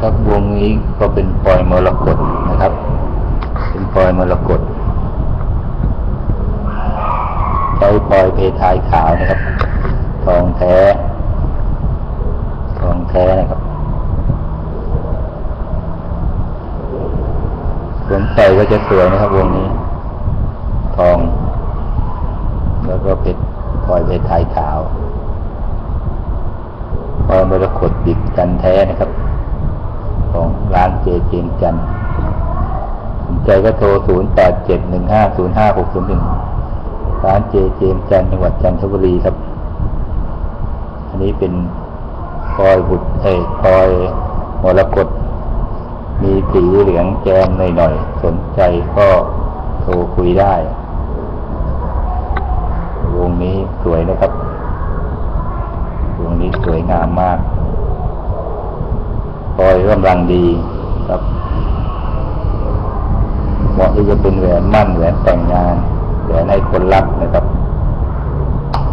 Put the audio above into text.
ครับวงนี้ก็เป็นปลอยมรกตนะครับ เป็นปลอยมรกตใช้ปลอยเพทายขาวนะครับ ทองแท้ ทองแท้นะครับสวมใส่ก็จะสวยนะครับ วงนี้ ทอง แล้วก็เพชรพลอยเพชรไทยขาวพลอยมรกตดิบจันแท้นะครับ ของร้านเจเจมจันทร์สนใจก็โทร 0 8 7 1 5 0 5 6 0 1 ร้านเจเจมจันทร์จังหวัดจันทบุรีครับ อันนี้เป็นพลอยบุตรเอ้ยพลอยมรกตมีสีเหลืองแจมหน่อยๆ สนใจก็โทรคุยได้วงนี้สวยนะครับวงนี้สวยงามมาก พลอยกำลังดีครับเหมาะที่จะเป็นแหวนมั่นแหวนแต่งงานแหวนให้คนรักนะครับ